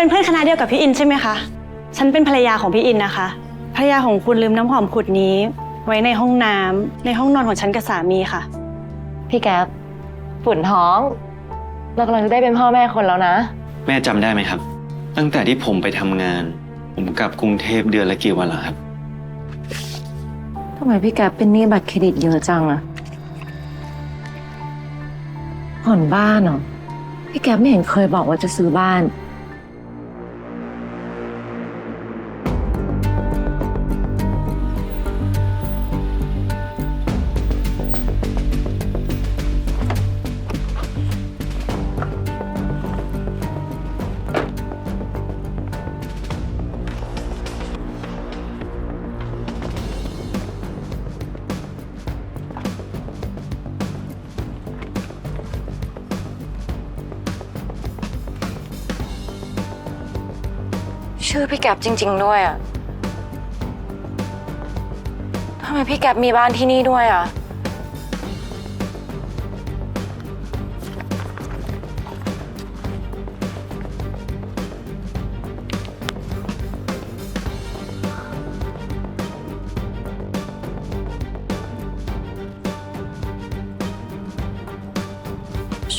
เป็นเพื่อนคณะเดียวกับพี่อินใช่ไหมคะ ฉันเป็นภรรยาของพี่อินนะคะ ภรรยาของคุณลืมน้ำหอมขวดนี้ ไว้ในห้องน้ำในห้องนอนของฉันกับสามีค่ะ พี่แก๊ปฝุ่นท้อง เรากำลังจะได้เป็นพ่อแม่คนแล้วนะ แม่จำได้ไหมครับ ตั้งแต่ที่ผมไปทำงาน ผมกลับกรุงเทพเดือนละกี่วันแล้วครับ ทำไมพี่แก๊ปเป็นหนี้บัตรเครดิตเยอะจังอะผ่อนบ้านเหรอ พี่แก๊ปไม่เห็นเคยบอกว่าจะซื้อบ้าน ชื่อพี่แก๊ปจริง ๆ ด้วยอะทำไมพี่แก๊ปมีบ้านที่นี่ด้วยอะ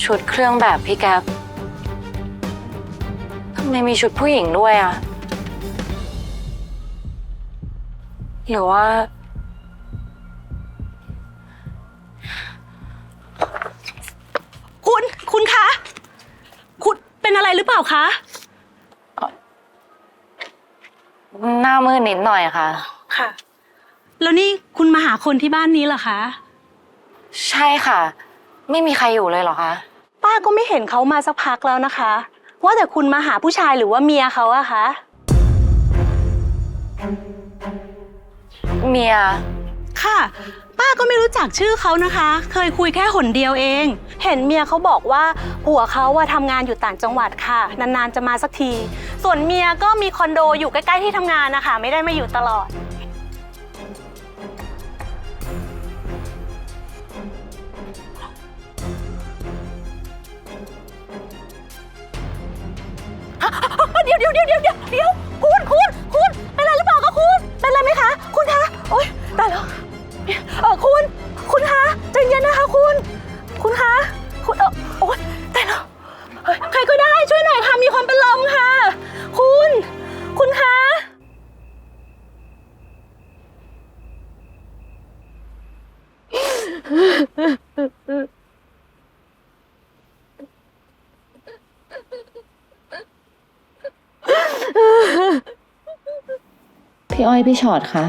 ชุดเครื่องแบบพี่แก๊ปทำไมมีชุดผู้หญิงด้วยอะ หรือว่า คุณคุณคะ คุณเป็นอะไรหรือเปล่าคะ หน้ามืดนิดหน่อยค่ะ ค่ะ แล้วนี่คุณมาหาคนที่บ้านนี้เหรอคะ ใช่ค่ะ ไม่มีใครอยู่เลยเหรอคะ ป้าก็ไม่เห็นเขามาสักพักแล้วนะคะ ว่าแต่คุณมาหาผู้ชายหรือว่าเมียเขาอะคะ เมีย ค่ะ ป้าก็ไม่รู้จักชื่อเขานะคะ เคยคุยแค่หนเดียวเอง เห็นเมียเขาบอกว่าผัวเขาว่าทำงานอยู่ต่างจังหวัดค่ะ นานๆจะมาสักที ส่วนเมียก็มีคอนโดอยู่ใกล้ๆที่ทำงานนะคะ ไม่ได้มาอยู่ตลอด เดี๋ยวเดี๋ยวเดี๋ยวเดี๋ยวเดี๋ยว พี่อ้อยพี่ชอดคะ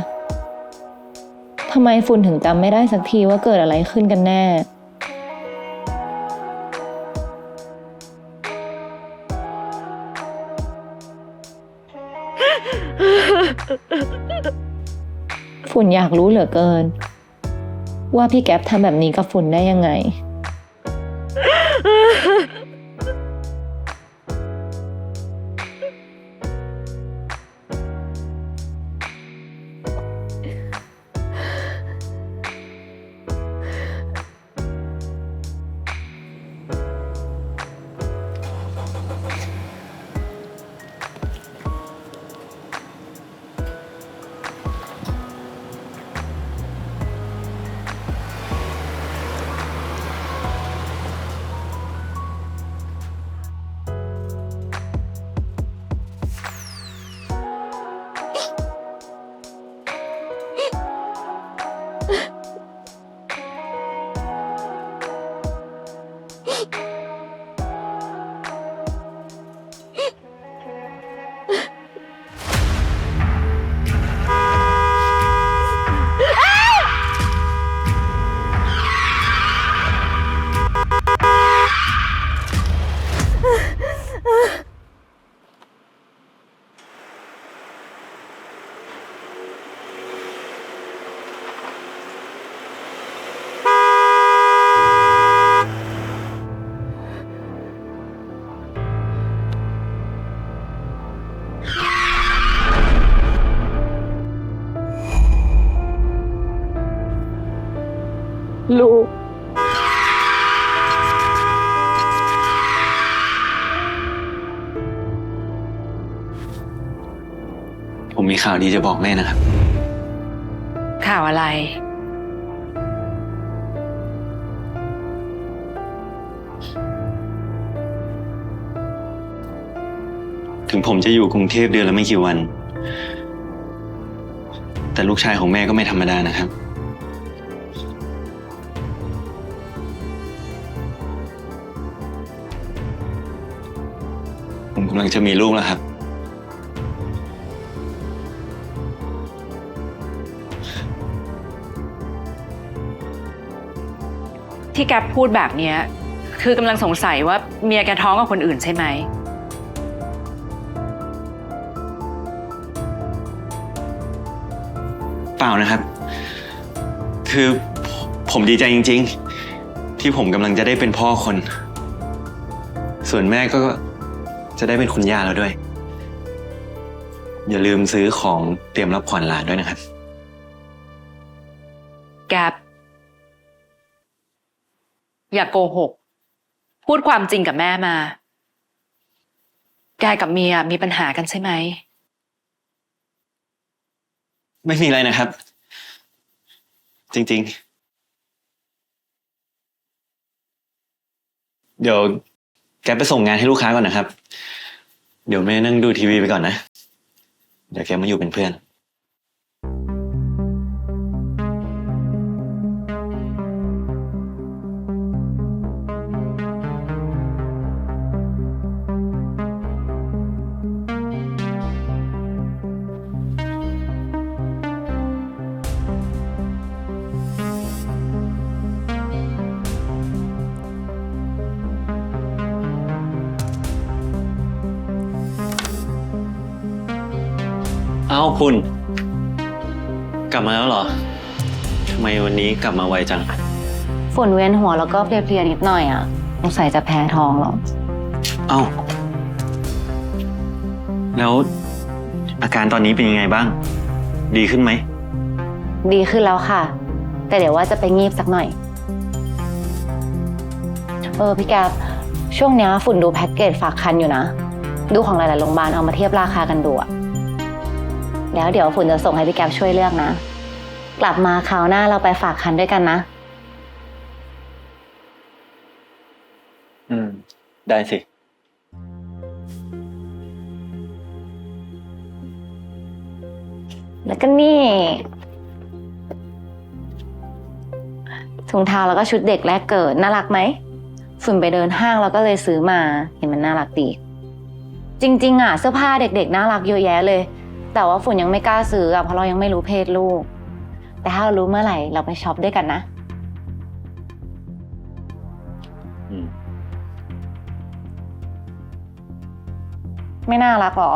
ทำไมฝุ่นถึงจำไม่ได้สักทีว่าเกิดอะไรขึ้นกันแน่ ฝุ่นอยากรู้เหลือเกิน ว่าพี่แก๊ปทำแบบนี้กับฝุ่นได้ยังไง ลูก ผมมีข่าวดีจะบอกแม่นะครับ ข่าวอะไร ถึงผมจะอยู่กรุงเทพเดือนละไม่กี่วัน แต่ลูกชายของแม่ก็ไม่ธรรมดานะครับ กำลังจะมีลูกแล้วครับ ที่แกพูดแบบเนี้ยคือกำลังสงสัยว่าเมียแกท้องกับคนอื่นใช่ไหม เปล่านะครับ คือผมผมดีใจจริง ๆ ที่ผมกำลังจะได้เป็นพ่อคน ส่วนแม่ก็ จะได้เป็นคุณย่าแล้วด้วย อย่าลืมซื้อของเตรียมรับขวัญหลานด้วยนะครับ แกปอย่ากโกหก พูดความจริงกับแม่มา แกกับเมียมีปัญหากันใช่ไหม ไม่มีอะไรนะครับ จริง ๆ เดี๋ยว แกไปส่งงานให้ลูกค้าก่อนนะครับ เดี๋ยวแม่นั่งดูทีวีไปก่อนนะ เดี๋ยวแกมาอยู่เป็นเพื่อน คุณ กลับมาแล้วเหรอทำไมวันนี้กลับมาไวจัง ฝนเวียนหัวแล้วก็เพลียๆนิดหน่อยอะสงสัยจะแพ้ท้องหรอกเอ้า แล้วอาการตอนนี้เป็นยังไงบ้าง ดีขึ้นไหม ดีขึ้นแล้วค่ะ แต่เดี๋ยวว่าจะไปงีบสักหน่อย เออพี่แกบช่วงเนี้ยฝุ่นดูแพ็กเกจฝากคันอยู่นะ ดูของหลายๆโรงพยาบาลเอามาเทียบราคากันดูอะ แล้วเดี๋ยวฝุ่นจะส่งให้พี่แกบช่วยเลือกนะ กลับมาคราวหน้าเราไปฝากคันด้วยกันนะ อืม ได้สิ แล้วก็นี่ถุงเท้าแล้วก็ชุดเด็กแรกเกิด น่ารักไหม ฝุ่นไปเดินห้างแล้วก็เลยซื้อมา เห็นมันน่ารักดี จริง ๆ อะ เสื้อผ้าเด็กๆ น่ารักเยอะแยะเลย แต่ว่าฝุ่นยังไม่กล้าซื้ออะเพราะเรายังไม่รู้เพศลูก แต่ถ้าเรารู้เมื่อไหร่เราไปช็อปด้วยกันนะ อืมไม่น่ารักหรอ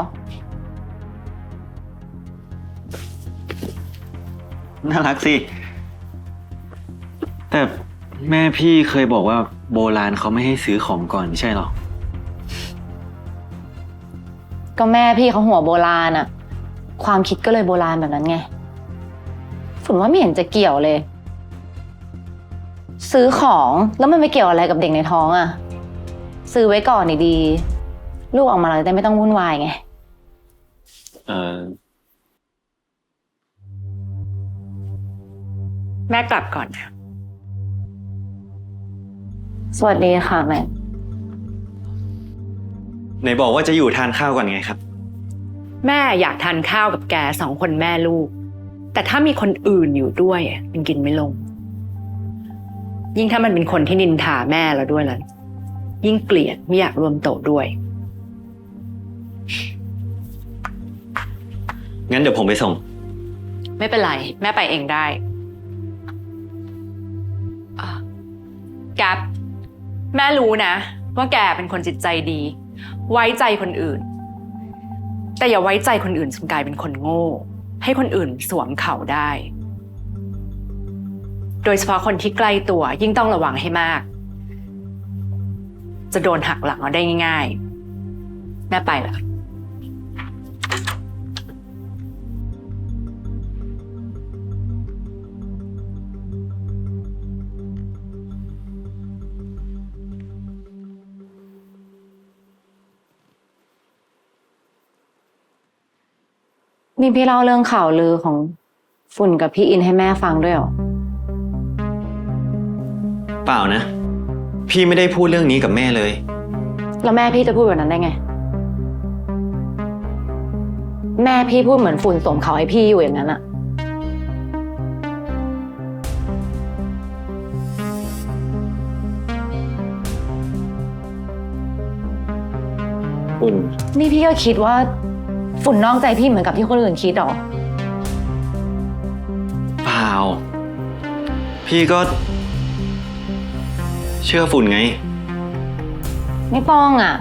น่ารักสิ แต่แม่พี่เคยบอกว่าโบราณเขาไม่ให้ซื้อของก่อนไม่ใช่หรอ ก็แม่พี่เขาหัวโบราณอะ ความคิดก็เลยโบราณแบบนั้นไง ฝุ่นว่าไม่เห็นจะเกี่ยวเลย ซื้อของแล้วมันไม่เกี่ยวอะไรกับเด็กในท้องอะซื้อไว้ก่อนดี ลูกออกมาเราจะได้ไม่ต้องวุ่นวายไง เออแม่กลับก่อนนะ สวัสดีค่ะแม่ ไหนบอกว่าจะอยู่ทานข้าวก่อนไงครับ แม่อยากทานข้าวกับแกสองคนแม่ลูก แต่ถ้ามีคนอื่นอยู่ด้วยอะมันกินไม่ลง ยิ่งถ้ามันเป็นคนที่นินทาแม่แล้วด้วยล่ะ ยิ่งเกลียดไม่อยากรวมโต๊ะด้วย งั้นเดี๋ยวผมไปส่ง ไม่เป็นไร แม่ไปเองได้อะแกปแม่รู้นะ ว่าแกเป็นคนจิตใจดี ไว้ใจคนอื่น แต่อย่าไว้ใจคนอื่นจนกลายเป็นคนโง่ ให้คนอื่นสวมเขาได้ โดยเฉพาะคนที่ใกล้ตัวยิ่งต้องระวังให้มาก จะโดนหักหลังเอาได้ง่ายๆแม่ไปละ นี่พี่เล่าเรื่องข่าวลือของฝุ่นกับพี่อินให้แม่ฟังด้วยเหรอ เปล่านะ พี่ไม่ได้พูดเรื่องนี้กับแม่เลย แล้วแม่พี่จะพูดแบบนั้นได้ไง แม่พี่พูดเหมือนฝุ่นสวมเขาให้พี่อยู่อย่างนั้นอะฝุ่นนี่พี่ก็คิดว่า ฝุ่นนอกใจพี่เหมือนกับที่คนอื่นคิดเหรอ เปล่า พี่ก็ เชื่อฝุ่นไง ไม่ต้องอะ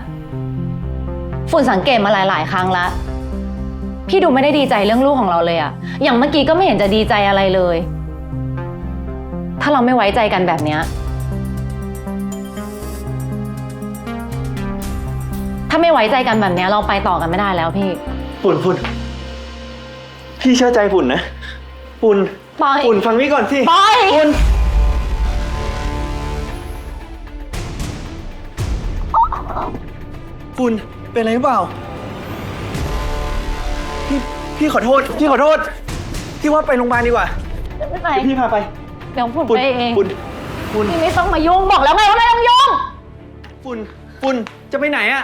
ฝุ่นสังเกตมาหลาย ๆ ครั้งแล้วพี่ดูไม่ได้ดีใจเรื่องลูกของเราเลยอะอย่างเมื่อกี้ก็ไม่เห็นจะดีใจอะไรเลย ถ้าเราไม่ไว้ใจกันแบบเนี้ย ถ้าไม่ไว้ใจกันแบบเนี้ยเราไปต่อกันไม่ได้แล้วพี่ ฝุ่นฝุ่นพี่เชื่อใจฝุ่นนะ ฝุ่นปล่อย ฝุ่นฟังพี่ก่อนสิปล่อย ฝุ่นฝุ่นเป็นอะไรหรือเปล่า พี่พี่ขอโทษ พี่ขอโทษพี่ว่าไปโรงพยาบาลดีกว่าไม่ไปเดี๋ยวพี่พาไปเดี๋ยวฝุ่นฝุ่นไปเองฝุ่นฝุ่นพี่ไม่ต้องมายุ่งบอกแล้วไงว่าไม่ต้องยุ่ง ฝุ่นฝุ่นจะไปไหนอะ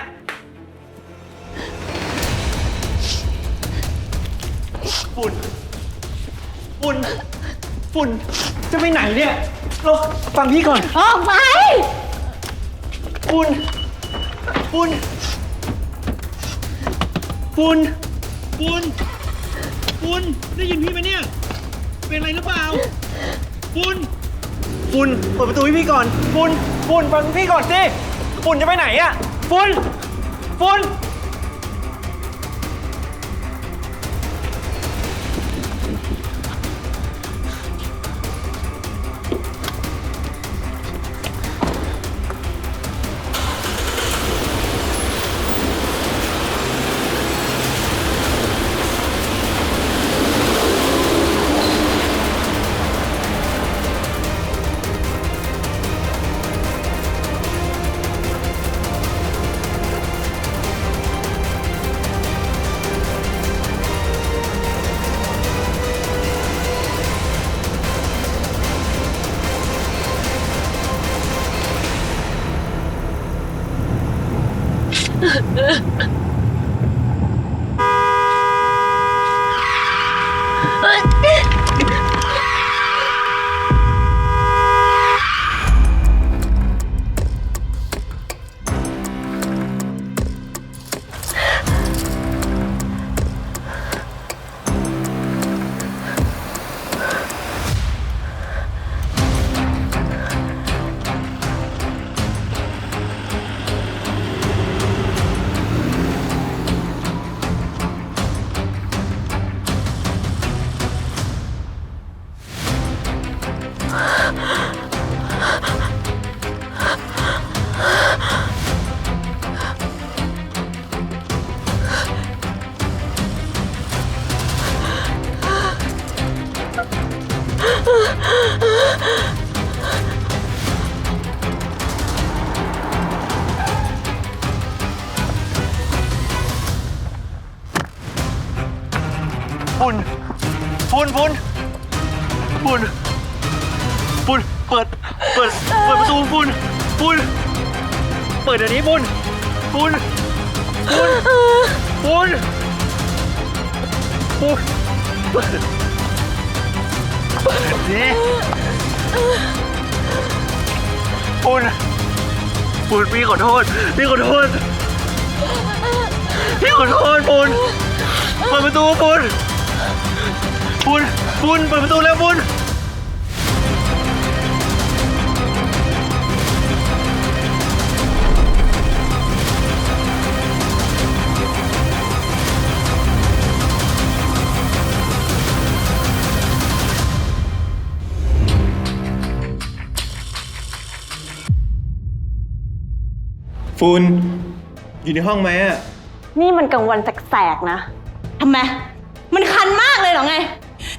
ฝุ่น ฝุ่น ฝุ่น จะไปไหนเนี่ยเราฟังพี่ก่อน ออกไป ฝุ่น ฝุ่น ฝุ่น ฝุ่น ฝุ่น ได้ยินพี่ไหมเนี่ย เป็นอะไรหรือเปล่า ฝุ่น ฝุ่น เปิดประตูให้พี่ก่อน ฝุ่น ฝุ่น ฟังพี่ก่อนสิ ฝุ่นจะไปไหนอะ ฝุ่น ฝุ่น ฝุ่นฝุ่นฝุ่นฝุ่นฝุ่นเปิด เปิด เปิดประตูฝุ่นฝุ่นเปิดเดี๋ยวนี้ฝุ่นฝุ่นฝุ่นฝุ่นฝุ่นเปิด เปิดนี่ปุ่นปุ่นพี่ขอโทษพี่ขอโทษพี่ขอโทษปุ่นเปิดประตูปุ่นปุ่นปุ่นเปิดประตูแล้วปุ่น ฟุนอยู่ในห้องไหมอะนี่มันกลางวันแสกๆนะ ทำไม มันคันมากเลยเหรอไง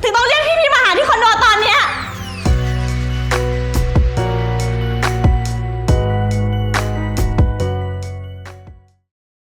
ถึงต้องเรียกพี่พี่มาหาที่คอนโดตอนเนี้ย